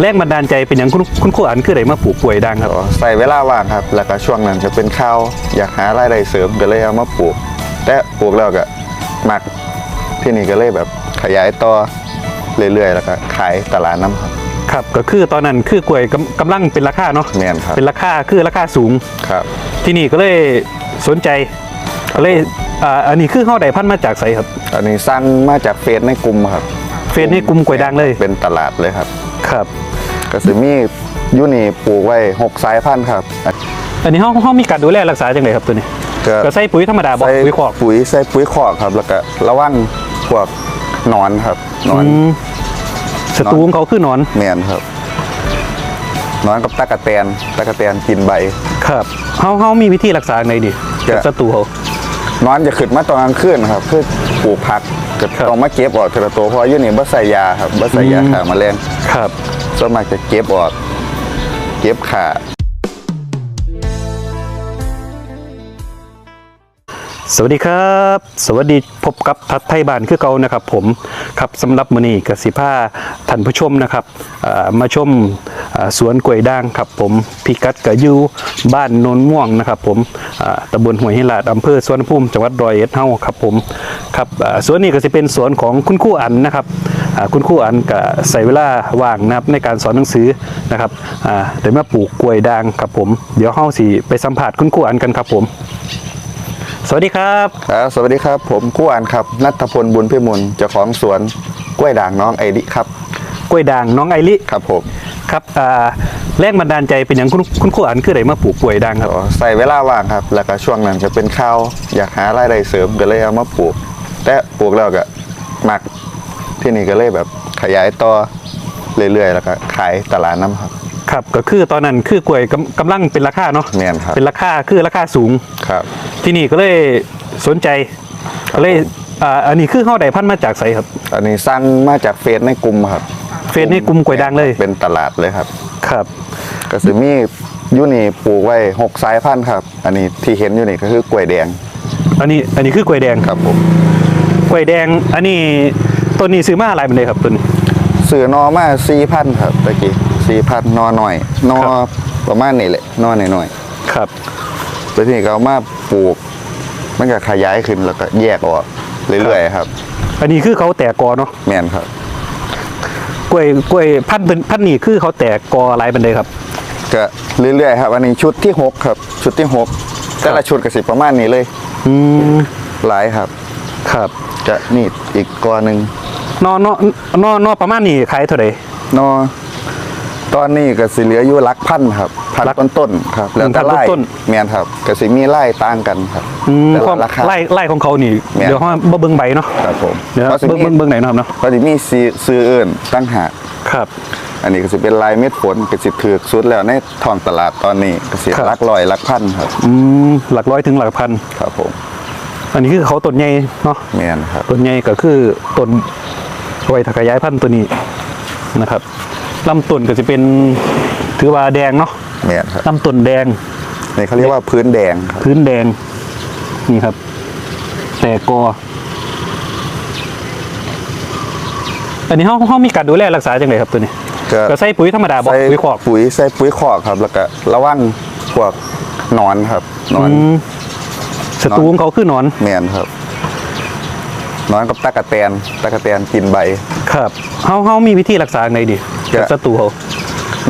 แรงบันดาลใจเป็นอย่างคุณคุณครูอันคือไดมาปลูกกล้วยด่างครับอ๋อใส่เวลาว่างครับ แล้วก็ช่วงนั้นจะเป็นข้าวอยากหารายได้เสริมก็เลยเอามาปลูก แต่ปลูกแล้วก็มักที่นี่ก็เลยแบบขยายต่อเรื่อยๆ แล้วก็ขายตลาดน้ำครับ ครับก็คือตอนนั้นคือกล้วยกำกำลังเป็นราคาเนาะแม่นครับ เป็นราคาคือราคาสูง ครับ ที่นี่ก็เลยสนใจก็เลยอ่าอันนี้คือเฮาได้พันธุ์มาจากไสครับ อันนี้สร้างมาจากเฟซในกลุ่มครับเฟซในกลุ่มกล้วยด่างเลย เป็นตลาดเลยครับครับก็สิมีอยูนี่ปลูกไว้หกสายพันธุ์ครับอันนี้เฮาเฮามีการดูแลรักษาจังไดครับตัวนี้ก็ก็ใส่ปุ๋ยธรรมดาบ่ใส่ปุ๋ยคอกปุ๋ยใส่ปุ๋ยคอกครับ แล้วก็ระวังพวกหนอนครับหนอนอืมศัตรูของเขาคือหนอนแมนครับหนอนกับตะกะแตนตะกะแตนกินใบ ครับเฮาเฮามีวิธีรักษาไงดีก็กับศัตรูเขา นอนจะขึ้นมาตอนกลางคืนครับคือปลูกผักจะครับต้องมาเก็บออกทีละตัวเพราะอยูนี่บ่ใส่ยาครับบ่ใส่ยาอืมฆ่าแมลงครับส่วนมากจะเก็บออกเก็บขาสวัสดีครับ สวัสดีพบกับทัดไทยบ้านคือเก่านะครับผมครับสำหรับมื้อนี้กสิผ้าท่านผู้ชมนะครับอ่ามาชมอ่า สวนกล้วยด่างครับผมพิกัดกะอยู่บ้านโนนม่วงนะครับผมอ่าตำบลห้วยหินลาดอำเภอสวนภูมิจังหวัดร้อยเอ็ดเฮาครับผมครับอ่าสวนนี้ก็สิเป็นสวนของคุณครูอันนะครับอ่าคุณครูอันก็ใส่เวลาว่างนะครับในการสอนหนังสือนะครับอ่าได้มาปลูกกล้วยด่างครับผมเดี๋ยวเฮาสิไปสัมผัสคุณครูอันกันครับผมสวัสดีครับครับสวัสดีครับผมกู้อ่านครับนัทพลบุญพิมลเจ้าของสวนกล้วยด่างน้องไอริครับกล้วยด่างน้องไอริครับผม ครับอ่าแรงบันดาลใจเป็นอย่างคุณคุณครูอันคือไดมาปลูกกล้วยด่างครับอ๋อใส่เวลาว่างครับ แล้วก็ช่วงนั้นจะเป็นข้าวอยากหารายได้เสริมก็เลยเอามาปลูก แต่ปลูกแล้วก็มักที่นี่ก็เลยแบบขยายต่อเรื่อยๆ แล้วก็ขายตลาดน้ำครับ ครับก็คือตอนนั้นคือกล้วยกำกำลังเป็นราคาเนาะแม่นครับ เป็นราคาคือราคาสูง ครับ ที่นี่ก็เลยสนใจก็เลยอ่าอันนี้คือเฮาได้พันธุ์มาจากไสครับ อันนี้สร้างมาจากเฟซในกลุ่มครับเฟซในกลุ่มกล้วยด่างเลย เป็นตลาดเลยครับครับ ก็สิมีอยูนี่ปลูกไว้หกสายพันธุ์ครับ อันนี้ที่เห็นอยู่นี่ก็คือกล้วยแดงอันนี้อันนี้คือกล้วยแดงครับผมกล้วยแดง อันนี้ต้นนี้ซื้อมาอะไรเป็นเลยครับต้นนี้ซื้อนอมาสี่พันครับตะกี้สี่พันนอหน่อย นอครับประมาณนี้แหละนอหน่อยครับๆแล้วทีนี้ก็เอามาปลูก มันก็ขยายขึ้นแล้วก็แยกออกเรื่อยๆครับ อันนี้คือเขาแตกกอเนาะแม่นครับ กล้วยกล้วยพันธุ์เป็นพันธุ์นี้คือเขาแตกกออะไรเป็นเลยครับก็เรื่อยๆครับ อันนี้ชุดที่หกครับ ชุดที่หกแต่ละชุดก็สิประมาณนี้เลย อืมหลายครับ ครับจะนี่อีกกอหนึ่งนอนอนอนอนอประมาณนี้ขายเท่าไหร่นอ ตอนนี้ก็สิเหลืออยู่หลักพันครับพันหลักต้นๆครับ แล้วแต่พันไล่ต้น แม่นครับก็สิมีไล่ต่างกันครับอืมแต่ควาว่ามราคา ไล่ไล่ของเขานี่ แม่น เดี๋ยวเขามาเบิ้งใบเนาะครับผมเดี๋ยวก็สิเบิ้งมีเบิ้งเบิ้งไหนเนาะครับเนาะก็สิมีซื้อซื้อเอิ้นตั้งหากครับ อันนี้ก็สิเป็นลายเม็ดฝนก็สิถือสุดแล้วในท้องตลาดตอนนี้ก็สิครับ หลักร้อยหลักพันครับอืมหลักร้อยถึงหลักพัน ครับผมอันนี้คือเขาต้นใหญ่เนาะแม่นครับ ต้นใหญ่ก็คือต้นไว้ถักขยายพันธุ์ตัวนี้นะครับ ลำต้นก็จะเป็นถือว่าแดงเนาะแม่นครับลำต้นแดงนี่เขาเรียกว่าพื้นแดงครับพื้นแดง นี่ครับ แต่กออันนี้เขาเขามีการดูแลรักษาจังไงครับตัวนี้ก็ก็ใส่ปุ๋ยธรรมดาบอกใส่ปุ๋ยคอกปุ๋ยใส่ปุ๋ยคอกครับ แล้วก็ระวังพวกหนอนครับหนอนอืมศัตรูของเขาคือหนอนแม่นครับหนอนกับตะกะแตนตะกะแตนกินใบ ครับเขาเขามีวิธีรักษาไงดี ก็กับศัตรูเขา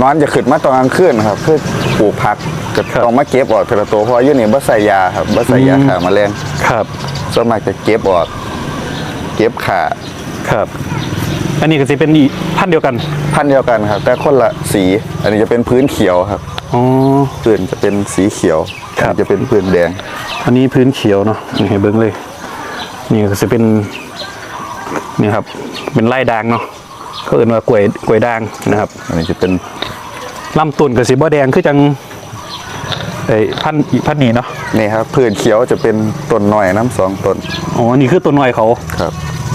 นอนจะขึ้นมาตอนกลางคืนครับคือปลูกผักจะครับต้องมาเก็บออกทีละตัวเพราะอยูนี่บ่ใส่ยาครับบ่ใส่ยาอืมฆ่าแมลงครับส่วนมากจะเก็บออกเก็บขาครับ อันนี้ก็จะเป็นอีกพันธุ์เดียวกัน พันธุ์เดียวกันครับ แต่คนละสี อันนี้จะเป็นพื้นเขียวครับอ๋อพื้นจะเป็นสีเขียวครับอันนี้จะเป็นพื้นแดง อันนี้พื้นเขียวเนาะนี่ให้เบิ้งเลย นี่ก็จะเป็นนี่ครับ เป็นไล่ด่างเนาะ เขาเอื่นว่ากล้วยกล้วยด่างนะครับ อันนี้จะเป็นลำต้นกับสีบ่แดงคือจังไอ้พันธุ์อีกพันธุ์นี้เนาะนี่ครับพื้นเขียวจะเป็นต้นหน่อยน้ำสองต้นอ๋อนี่คือต้นน้อยเขาครับ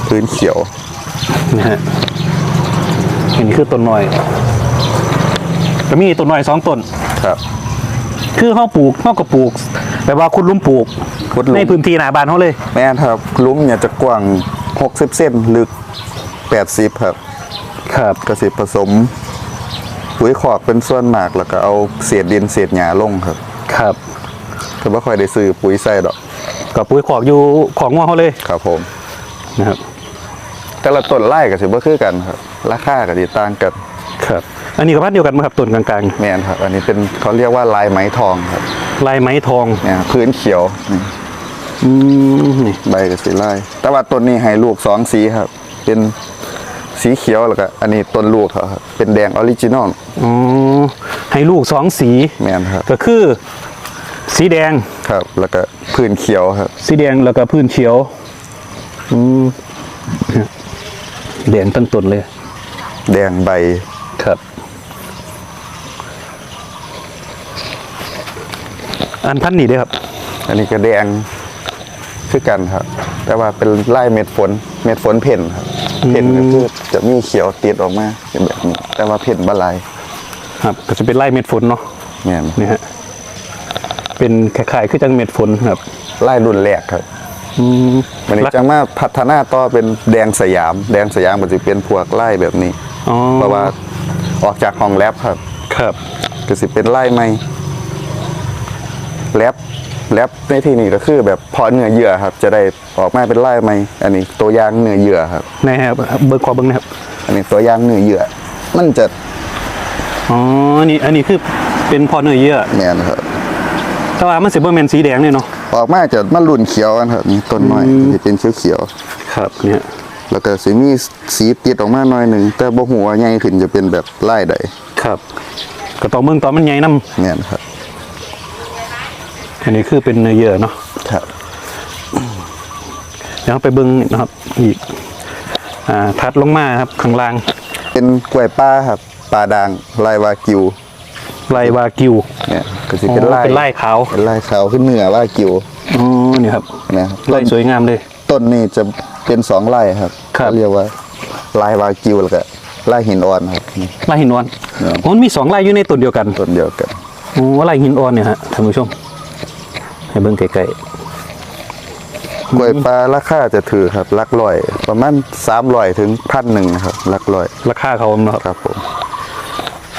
พื้นเขียวนะฮะอันนี้คือต้นน้อยก็มีต้นน้อยสองต้นครับ คือเขาปลูกเขาก็ปลูกแบบว่าคุณลุมปลูกขุดหลุมในพื้นที่หน้าบ้านเขาเลย แม่นครับหลุ้มเนี่ยจะกว้าง60เส้นลึก80ครับ ครับกระสิผสมปุ๋ยขอกเป็นส่วนมากแล้วก็เอาเศษดินเศษหญ้าลงครับครับก็บ่ค่อยได้ซื้อปุ๋ยใส่ดอกกับปุ๋ยขอกอยู่ของงัวเขาเลยครับผมนะครับ แต่ละต้นไร่ก็สิบ่คือกันครับ ราคาก็สิต่างกันครับ อันนี้กับพันธุ์เดียวกันไหมครับต้นกลางแม่นครับ อันนี้เป็นเขาเรียกว่าลายไหมทองครับๆลายไหมทองเนี่ยพื้นเขียวนี่อืมนี่ใบก็สีลายแต่ว่าต้นนี้ให้ลูกสองสีครับ เป็น สีเขียวแล้วก็อันนี้ต้นลูกเขาครับเป็นแดงออริจินอลอ๋อให้ลูกสองสี แม่นครับก็คือ สีแดง ครับ แล้วก็พื้นเขียวครับ สีแดงแล้วก็พื้นเขียวอืมแดงต้นต้นเลย แดงใบครับ อันพันธุ์นี้เด้วยครับ อันนี้ก็แดงคือกันครับ แต่ว่าเป็นไล่เม็ดฝน เม็ดฝนเพ่นครับ เพ่นก็คือจะมีเขียวติดออกมาเป็นแบบนี้ แต่ว่าเพ่นบลายครับ ก็จะเป็นไล่เม็ดฝนเนาะเนี่ยนี่ฮะเป็นคล้ายๆคือจังเม็ดฝนครับ ไล่รุ่นแรกครับอืมวันนี้จะมาพัฒนาต่อเป็นแดงสยาม แดงสยามก็จะเป็นพวกไล่แบบนี้อ๋อเพราะว่าออกจากห้องแลบครับ ครับก็สิเป็นไล่ไม่แลบ แลบในที่นี้ก็คือแบบพอเนื้อเยื่อครับ จะได้ออกมาเป็นไล่ไม่อันนี้ตัวอย่างเนื้อเยื่อครับนะครับเบิร์ขอเบิ้งนะครับ อันนี้ตัวอย่างเนื้อเยื่อ มันจะอ๋ออันนี้อันนี้คือเป็นพอเนื้อเยื่อแมนครับแต่ว่ามันสิบ่แม่นสีแดงเนี่ยเนาะออกมาจะมันรุ่นเขียวกันครับนี่ต้นน้อยจะเป็นเขียวเขียวครับเนี่ยๆแล้วก็สิมีสีติดออกมาหน่อยหนึ่งแต่บ่หัวาใหญ่ขึ้นจะเป็นแบบไล่ใดครับ ก็ต้องเบิ่งตอนมันใหญ่นํแมนครับ อันนี้คือเป็นเนื้อเยื่อเนาะครับเดี๋ยวเราไปเบิ่งนะครับอีกอ่าทัดลงมาครับข้างล่างเป็นกล้วยป้าครับปลาด่างลายวากิวไลวากิวเนี่ยก็สิอ๋อเป็นไล่เป็นไล่ขาวเป็นไล่ขาวขึ้นเนื้อวากิวอ๋อนี่ครับนะครับไล่สวยงามเลย ต้นนี้จะเป็นสองไร่ครับครับเขาเรียกว่าลายวากิวแล้วก็ลายหินอ่อนครับนี่ ไล่หินอ่อนครับอ๋อมันมีสองไล่อยู่ในต้นเดียวกันต้นเดียวกัน โอ้ไล่หินอ่อนเนี่ยฮะท่านผู้ชม ให้เบิ่งใกล้กล้วยปลาราคาจะถือครับหลักร้อย ประมาณสามร้อยถึงพันหนึ่งครับหลักร้อยๆราคาเขาเนาะครับครับผม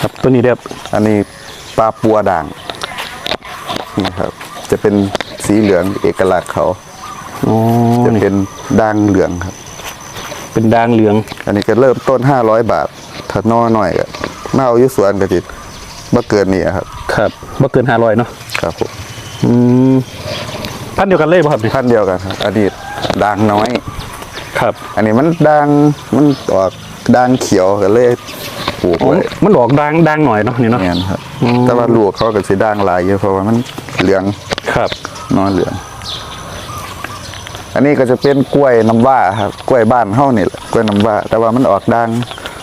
ครับตัวนี้เด้อครับอันนี้ปลาปัวด่างนี่ครับ จะเป็นสีเหลืองเอกลักษณ์เขา อ๋อจะนี่เป็นด่างเหลืองครับ เป็นด่างเหลืองอันนี้ก็เริ่มต้นห้าร้อยบาทถ้านอหน่อยก็มาเอาอยุสวนก็จิบ่เกินนี่ครับ ครับบ่เกินห้าร้อยเนาะครับผม อืมพันธุ์เดียวกันเลยป่ะครับนี่พันเดียวกันครับอดีตด่างน้อย ครับ อันนี้มันด่างมันออกด่างเขียวก็เลยปลูกอ๋อไว้มันออกด่างด่างหน่อยเนาะนี่เนาะ เนี่ยนะครับ อืม แต่ว่าลูกเขาก็สีด่างหลายเยอะเพราะว่ามันเหลืองครับ นอนเหลือง อันนี้ก็จะเป็นกล้วยน้ำว้าครับกล้วยบ้านเฮานี่แหละกล้วยน้ำว้าแต่ว่ามันออกด่าง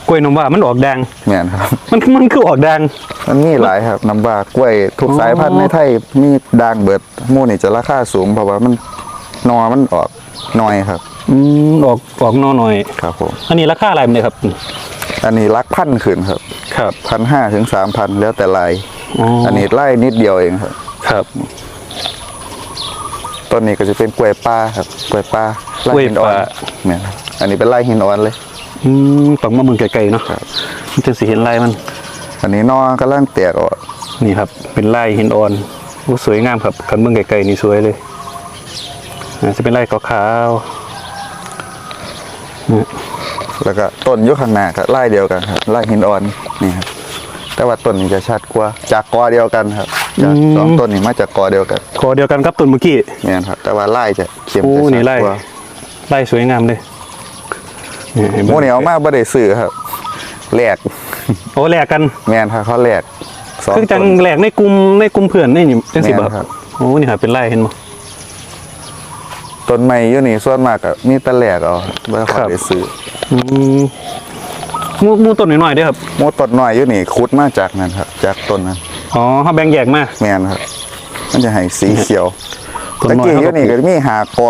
กล้วยนมว่ามันออกด่างเนี่ยนะครับ มันมันคือออกด่างมันมีหลายครับน้ำว้ากล้วยทุกอ๋อสายพันธุ์ในไทยมีด่างเบิดหมู่นี่จะราคาสูงเพราะว่ามันนอมันออกน้อยครับ อืมออกออกนอหน่อย ครับผม อันนี้ราคาอะไรมันเลยครับ อันนี้รักพันขึ้นครับครับพันห้าถึงสามพันแล้วแต่ลายอ๋ออัอันนี้ไล่นิดเดียวเองครับ ครับ ต้นนี้ก็จะเป็นกล้วยป้าครับกล้วยป้าไล่หินอ่อนเนี่ยครับอันนี้เป็นไล่หินอ่อนเลย อืมต้องมาเมืองไกลๆเนาะมันจะสิเห็นลายมันอันนี้นอกำลังแตกออกนี่ครับ เป็นลายหินอ่อนโอ้สวยงามครับกันเมืองไกลๆนี่สวยเลยอ่าจะเป็นลายขาวๆนี่แล้วก็ต้นอยุข้างหน้าก็ไล่เดียวกันครับไล่หินอ่อนนี่ครับแต่ว่าต้นนี้จะชัดกว่าจากกอเดียวกันครับจากสองต้นนี้มาจากกอเดียวกันคอเดียวกันครับต้นเมื่อกี้เนี่ยครับ แต่ว่าไล่จะเข้มโอ้จะนี่ชัดไล่กว่า ลายสวยงามเลย นี่ให้หบิ่มูงเหนียวมากบ่ได้ซื้อครับแหลกโอ้แหลกกันแมนครับเขาแหลกสองคือจังต้นแหลกในกลุ่มในกลุ่มเพื่อนนี่นี่จังสิบ่แม่นคครัรับบโอ้นี่ครับเป็นลายเห็นบ่ต้นไม้อยู่นี่ส่วนมากก็มีแต่แหลกเอาบ่ได้ขครัอบได้ซื้ออืมหมูหมูต้นหน่อยๆเด้อครับหมูต้นน้อยอยู่นี่ขุดมาจากนั่นครับจากต้นนั้นอ๋อเฮาแบ่งแยกมาแมนครับมันจะให้สีเขียวต้นตะน้อยกี้เขาอก็ยู่นี่ก็มีหากอ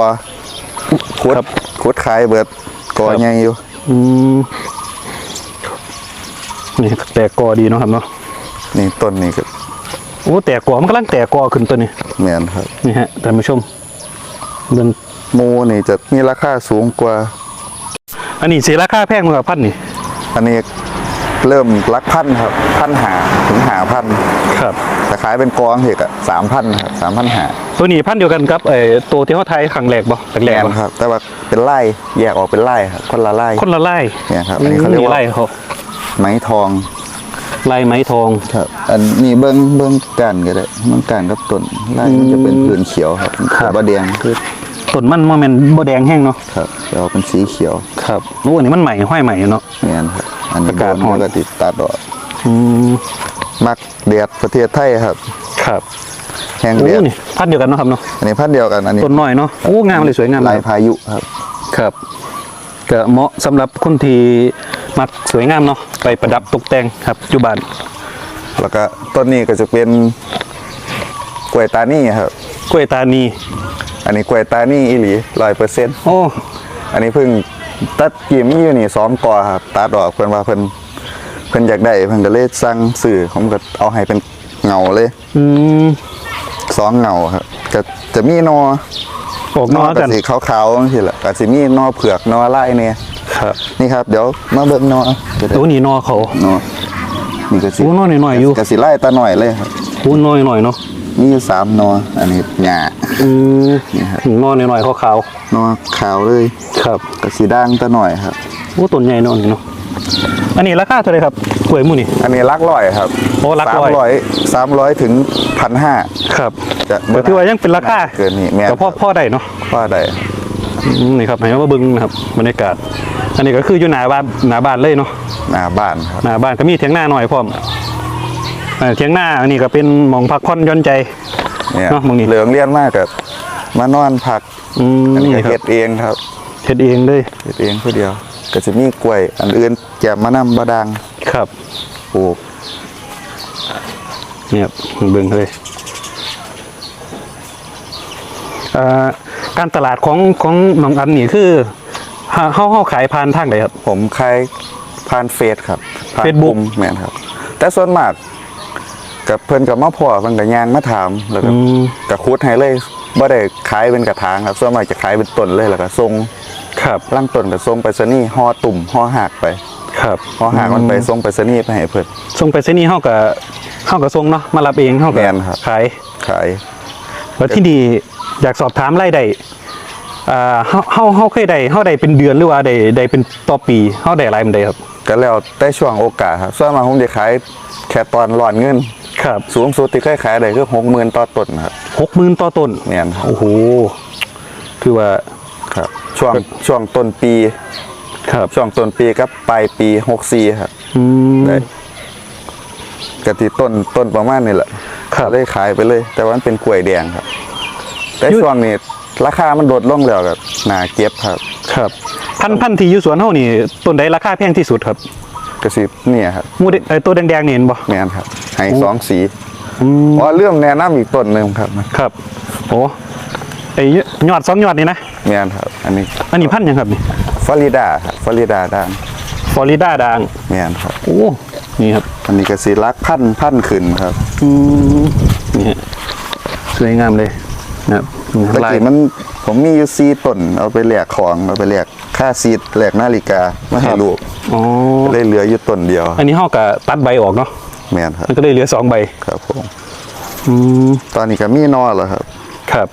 ขุดครับขุดขายเบิด กอครับใหญ่อยู่อืมนี่แตกกอดีเนาะครับเนาะนี่ต้นนี้ก็โอ้แตกกอมันกำลังแตกกอขึ้นตัวนี้แมนครับนี่ฮะท่านผู้ชมเบิ่งหมูนี่จะมีราคาสูงกว่า อันนี้สิราคาแพงกว่าพันนี่อันนี้ เริ่มลักพันครับพันหาถึงหาพันครับแต่ขายเป็นกองเหกอะสามพันครับสามพันหาตัวนี้พันธุ์เดียวกันกับไอ้ตัวที่เขาไทยครั้งแรกบ่แรแกกๆนบ่ครับ แต่ว่าเป็นไล่แยกออกเป็นไล่ครับคนละไล่ คนละไล่เนี่ยครับอันนี้เขาเรียกว่า ไล่เขาไม้ทองไล่ไม้ทอง ครับ อันนี้เบิ้งเบิ้งกันก็ได้เบิ้งกันกับต้นไล่มันจะเป็นพื้นเขียวครับครับ บะแดงคือต้นมันมันเป็นบ่แดงแห้งเนาะครับจะออกเป็นสีเขียวครับโอ้อันนี้มันใหม่ห้อยใหม่เนาะ เนี่ยครับ อันนี้ประกาศโดนหอดแล้วก็ติดตัดออกอืมมักแดดประเทศไทยครับ ครับแห้งโอ้แดดนี่พันธุ์เดียวกันเนาะครับเนาะอันนี้พันธุ์เดียวกันอันนี้ต้นน้อยเนาะโอ้งามเลยสวยงามลายพายุครับ ครับก็เหมาะสำหรับคนที่มักสวยงามเนาะไปประดับตกแต่งครับอยู่บ้านแล้วก็ต้นนี้ก็จะเป็นกล้วยตานี่ครับ กล้วยตานีอันนี้กล้วยตานี่อีหลีร้อยเปอร์เซ็นต์โอ้อันนี้เพิ่ง ตัดกิ่มอยู่นี่ซ้อมกอครับตัดออกเพิ่นว่าเพิ่นเพิ่นอยากได้เพิ่นก็เลยสั่งสื่อผมก็เอาให้เป็นเงาเลยอืมสองเงาครับก็จะมีนอออกนอก็กันสีขาวๆจังซี่แหละก็สิมีนอเผือกนอลายเนี่ยครับนี่ครับ เดี๋ยวมาเบิ่งนอจะได้ตัวนี้นอเขา นอนี่ก็สิโอ้นอหน่อยๆอยู่ ก็สิไล่ตาหน่อยเลยครับโอ้น้อยหน่อยเนาะ มีอยู่สามนออันนี้หญ้า อืมนี่ครับนอหน่อยๆขาวนอขาวเลยๆครับก็สีด่างตาหน่อยครับ โอ้ต้นใหญ่เนาะนี่เนาะอันนี้ราคาเท่าไหร่ครับกล้วยหมู่นี่ อันนี้ลักร้อยครับโอ้ลักร้อย สามร้อยสามร้อยถึงพันห้า ครับจะแต่ที่ว่ายังเป็นราคาเกินนี่แม่น แต่พ่อพ่อได้เนาะว่าได้อืมนี่ครับให้มาเบิ่งนะครับบรรยากาศ อันนี้ก็คืออยู่หน้าบ้านหน้าบ้านเลยเนาะ หน้าบ้านครับ หน้าบ้านก็มีเถียงหน้าหน่อยพร้อมเอ่อเถียงหน้าอันนี้ก็เป็นหมองพักผ่อนหย่อนใจ เนี่ยเนาะมึงนี่เหลืองเลี้ยนมากกับมานอนพักอืมอันนี้ก็นี่ครัเฮ็บดเองครับเฮ็ดเองเลยเฮ็ดเองผู้เดียว ก็จะมีกล้วย อันอื่นแกมมะนำบะดังครับปลูกเนี่ยครับเบิ่งเลยเอ่อการตลาดของของน้องอันนี่คือเฮาเฮาเฮาขายผ่านทางใดครับ ผมขายผ่านเฟซครับผ่าน Facebook กลุ่มแม่นครับ แต่ส่วนมาก กับเพิ่นกับมาพ่อเพิ่นก็ย่างมาถามแล้วก็อืมก็คุดให้เลยบ่ได้ขายเป็นกระถางครับส่วนมากจะขายเป็นต้นเลยแล้วก็ส่งครับล่างต้นก็ส่งไปสนีย์ห่อตุ่มห่อหักไปครับห่อหักมันไปส่งไปสนีย์ไปให้เพิ่น ส่งไปเสนีย์เฮาก็เฮาก็ส่งเนาะมารับเองเฮาก็แม่นครับ ขายขาย แล้วที่นี่อยากสอบถามรายได้อ่าเฮาเฮาเฮาเคยได้เฮาได้เป็นเดือนหรือว่าได้ได้เป็นต่อปีเฮาได้หลายมันได้ครับ ก็แล้วแต่ช่วงโอกาสครับส่วนมากผมจะขายแค่ตอนร้อนเงิน ครับสูงสุดที่เคยขายได้คือ60,000ต่อต้นครับ60,000ต่อต้นแม่นครับโอ้โหคือว่าครับช่วงช่วงต้นปี ครับช่วงต้นปีกับปลายปี64ครับอืมได้กะทิต้นต้นประมาณนี้แหละครับได้ขายไปเลย แต่ว่ามันเป็นกล้วยแดงครับ แต่ยุช่วงนี้ราคามันลดลงแล้วกับหนาเก็บครับ ครับพันธุ์พันธุ์ที่อยู่สวนเฮานี่ต้นใดราคาแพงที่สุดครับกระสิบเนี่ยครับหมูเดเอ่อตัวแดงๆนี่เห็นบ่แม่นครับ ให้สองสีอืมอ๋อเรื่องแนะนำอีกต้นหนึ่งครับครับโอ้ไอ้ยอดสองยอดนี่นะแม่นครับ อันนี้ อันนี้พันธุ์หยังครับนี่ฟลอริดาครับฟลอริดาด่างฟลอริดาด่างแม่นครับโอ้นี่ครับ อันนี้กระสีรักพันพันขึ้นครับอืมนี่ฮะสวยงามเลยนะครับตะลายกี้มันผมมีอยู่ซีต้นเอาไปแลกของเอาไปแลกค่าซีดแลกนาฬิกามาให้ลูกอ๋อเลยเหลืออยู่ต้นเดียว อันนี้เฮาก็ตัดใบออกเนาะ แม่นครับมันก็เลยเหลือสองใบครับผมอืมตอนนี้ก็มีนอแล้วครับ ครับ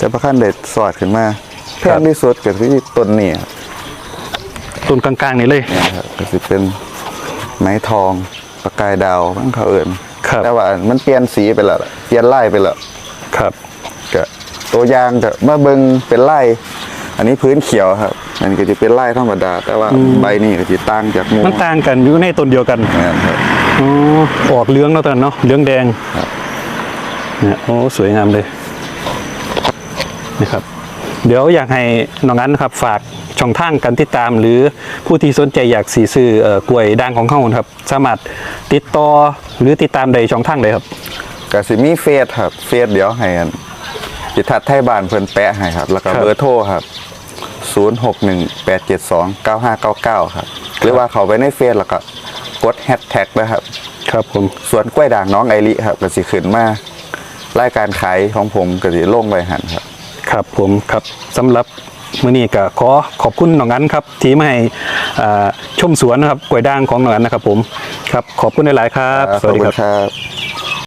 จะประคันเด็ดสอดขึ้นมาแพครับงที่สุดก็คือต้นนี้ครับต้นกลางๆนี่เลยเนี่ยครับก็จะเป็นไม้ทองประกายดาวบ้างเขาเอิ่นครับแต่ว่ามันเปลี่ยนสีไปแล้วล่ะเปลี่ยนไล่ไปแล้วครับก็ตัวอยางก็มาเบิงเป็นไล่อันนี้พื้นเขียวครับอันนี้ก็จะเป็นไล่ธรรมดา แต่ว่าใบนี้ก็จะต่างจากหมูมันต่างกันอยู่ในต้นเดียวกันเนี่ยครับ อ๋อออกเหลืองแล้วตอนนั้นเนาะเหลืองแดงครับเนี่ยโอ้สวยงามเลยนี่ครับ เดี๋ยวอยากให้น้องอันนะครับ ฝากช่องทางการติดตาม หรือผู้ที่สนใจอยากสีซื้อเอ่อกล้วยด่างของเขานะครับ สามารถติดต่อหรือติดตามใดช่องทางใดครับก็สิมีเฟซครับเฟซเดี๋ยวให้อันจิตทัดไทยบ้านเพิ่นแปะให้ครับ แล้วก็ครับเบอร์โทรครับ 0618729599 ครับ หรือว่าเขาไปในเฟซแล้วก็ กดแฮชแท็กนะครับ ครับผมสวนกล้วยด่างน้องไอริครับก็สิขึ้นมารายการขายของผมก็สิลงไว้หันครับ ครับผมครับสำหรับมื้อนี้ก็ขอขอบคุณน้องอันครับ ที่มาให้อ่าชมสวนนะครับกล้วยด่างของน้องอันนะครับผมครับขอบคุณหลายๆครับขอบคุณครับ